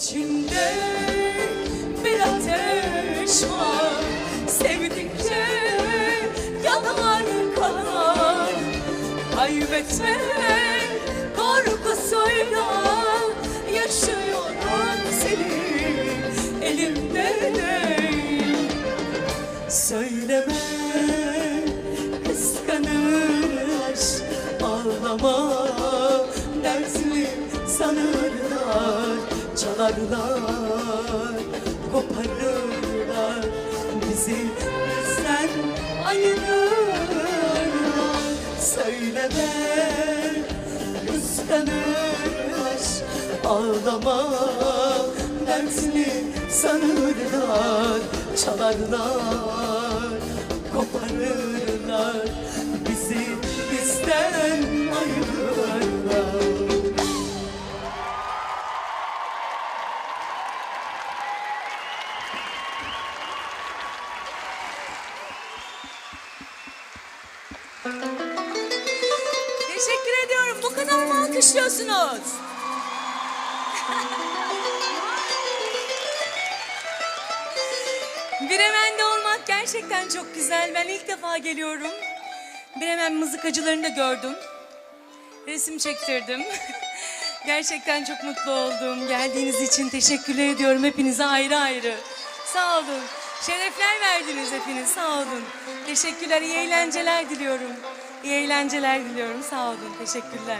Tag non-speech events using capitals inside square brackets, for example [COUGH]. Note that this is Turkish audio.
İçimde bir ateş var. Sevdikçe yanar kanar Kaybetme korkusuyla Yaşıyorum seni. Elimde Söyleme kıskanır Ağlama. Dersini sanırlar Çalarlar koparırlar Bizi. Bizden ayırırlar Söyleme kıskanır Ağlama. Dersini sanırlar Çalarlar koparırlar Bizi. Bizden Teşekkür ediyorum. Bu kadar mı alkışlıyorsunuz? [LAUGHS] Bremen'de olmak gerçekten çok güzel. Ben ilk defa geliyorum. Bremen mızıkacılarını da gördüm. Resim çektirdim. [LAUGHS] gerçekten çok mutlu oldum. Geldiğiniz için teşekkürler ediyorum hepinize ayrı ayrı. Sağ olun. Şerefler verdiniz hepiniz. Sağ olun. Teşekkürler. İyi eğlenceler diliyorum. İyi eğlenceler diliyorum. Sağ olun. Teşekkürler.